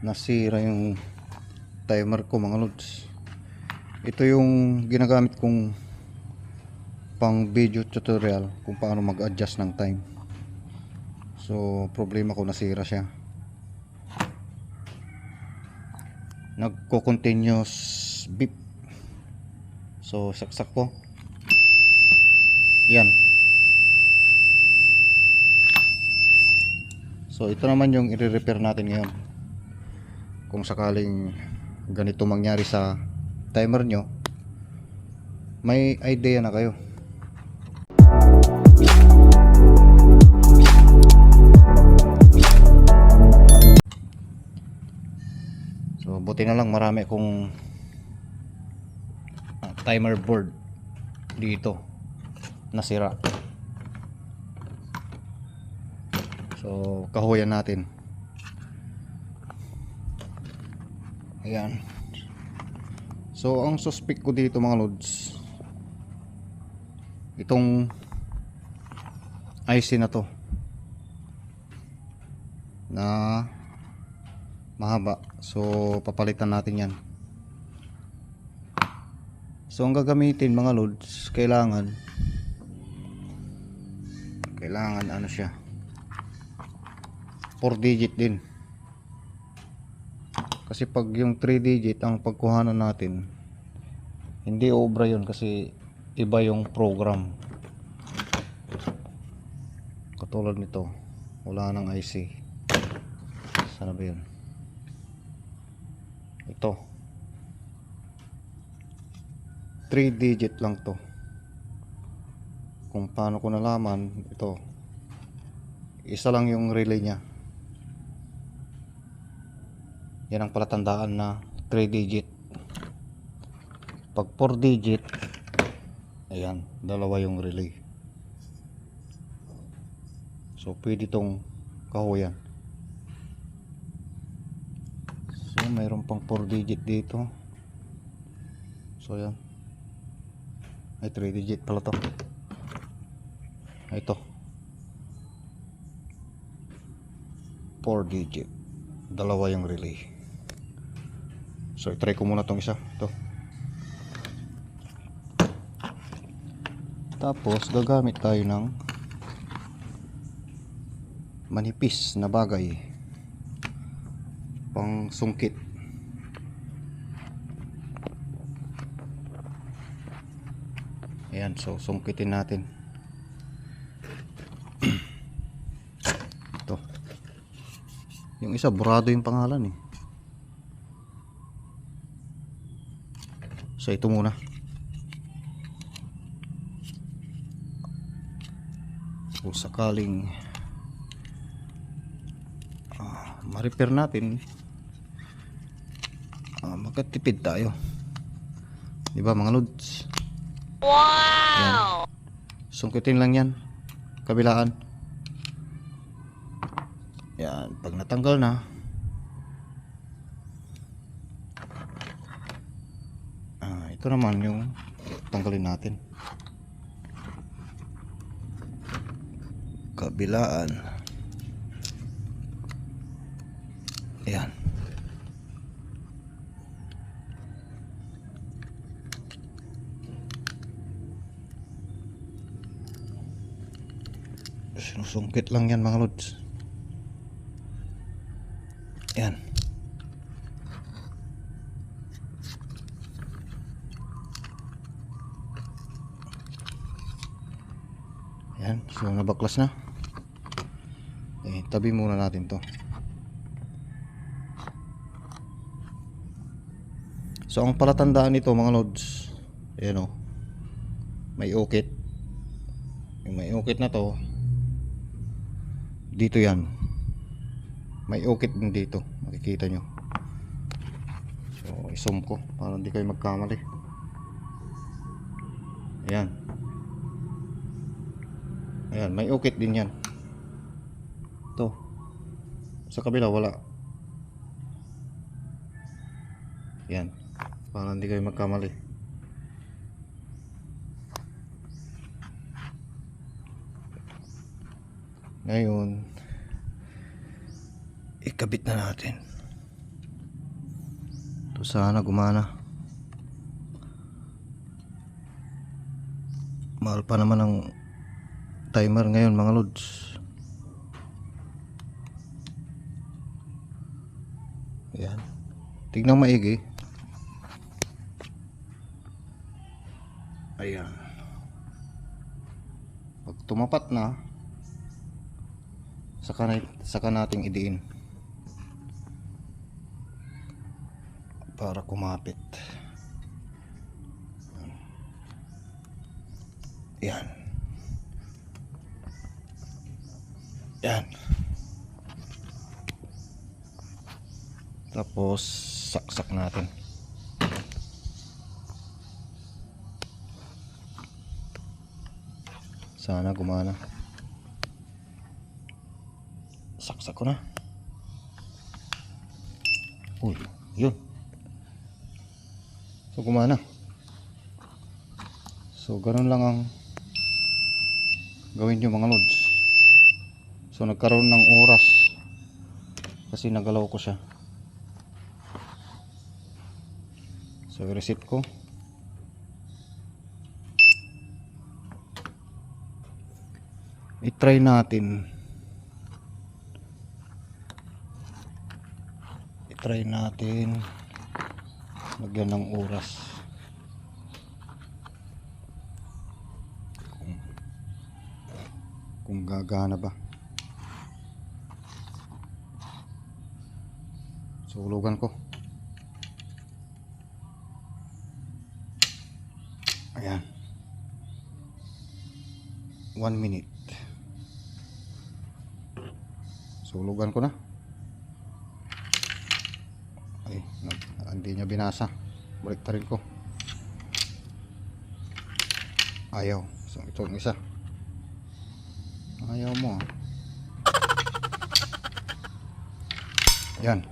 nasira yung timer ko mga lods. Ito yung ginagamit kong pang video tutorial kung paano mag adjust ng time. So problema ko nasira siya. Nagko continuous beep. So saksak ko. Yan. So ito naman yung i-repair natin ngayon kung sakaling ganito mangyari sa timer nyo may idea na kayo. So buti na lang marami akong ah, timer board dito nasira. So kahuyan natin ayan. So ang suspect ko dito mga lods itong IC na to na mahaba. So papalitan natin yan. So ang gagamitin mga loads kailangan kailangan ano siya? 4 digit din kasi pag yung 3 digit ang pagkuhanan natin hindi obra yun kasi iba yung program. Katulad nito wala nang IC sana ba yun? Ito. 3 digit lang to. Kung paano ko nalaman ito. Isa lang yung relay nya yan ang palatandaan na 3 digit. Pag 4 digit ayan dalawa yung relay. So pwede tong kahuyan. So mayroon pang 4 digit dito. So yan ay 3 digit pala to. Ito. 4 digit. Dalawa yung relay so i-try ko muna tong isa. Ito. Tapos gagamit tayo ng manipis na bagay. Pang sungkit. Ayan so sungkitin natin. Ito. Yung isa burado yung pangalan eh so ito muna. Kung sakaling ah, ma-repair natin ah, magkatipid tayo. Di ba mga lods? Wow! Sungkitin lang yan. Kabilaan. Yan. Pag natanggal na ito naman yung tanggalin natin. Kabilaan. Ayan. Sinusungkit lang yan mga lods. Ayan ayan so nabaklas na. Eh, tabi muna natin to. So ang palatandaan nito mga lods ayan o. May ukit. Yung may ukit na to dito yan. May ukit din dito makikita nyo. So isum ko para hindi kayo magkamali. Ayan ayan may ukit din yan. To. Sa kabila wala. Yan. Para hindi kayo magkamali. Ngayon ikabit na natin. Ito sana gumana. Mahal pa naman ang timer ngayon mga lods. Yan. Tignan maigi. Ayan. Pag tumapat na, saka, na, saka nating idiin. Para kumapit. Yan. Yan. Tapos, saksak natin. Sana gumana. Saksak ko na. Uy, yun. So, gumana. So, ganun lang ang gawin nyo mga lods. So, nagkaroon ng oras kasi nagalaw ko siya. So, i-reset ko. I-try natin. I-try natin. Lagyan ng oras. Kung, kung gagana ba. So, hulugan ko. Ayan. One minute. Sulugan ko na. Ay, hindi niya binasa. Balik rin ko. Ayaw. So, ito ang isa. Ayaw mo. ah. Yan.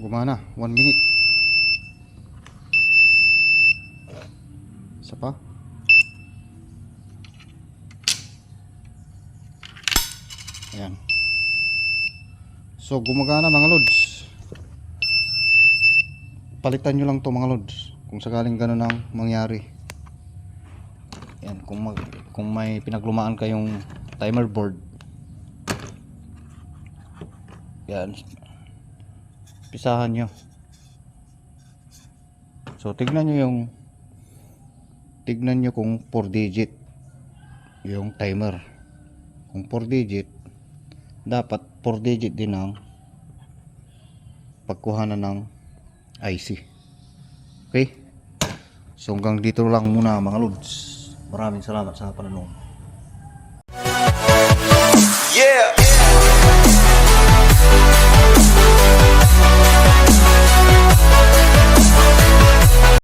Gumana. One minute. Isa pa. Ayan. So, gumagana mga lods. Palitan nyo lang to mga lods. Kung sakaling gano'n ang mangyari. Yan, kung, mag, kung may pinaglumaan kayong timer board. Yan. Pisahan nyo. So, tignan nyo yung tignan nyo kung 4 digit yung timer. Kung 4 digit, dapat 4 digit din ang pagkuhanan ng IC. Okay? So hanggang dito lang muna mga lods. Maraming salamat sa panonood. Yeah.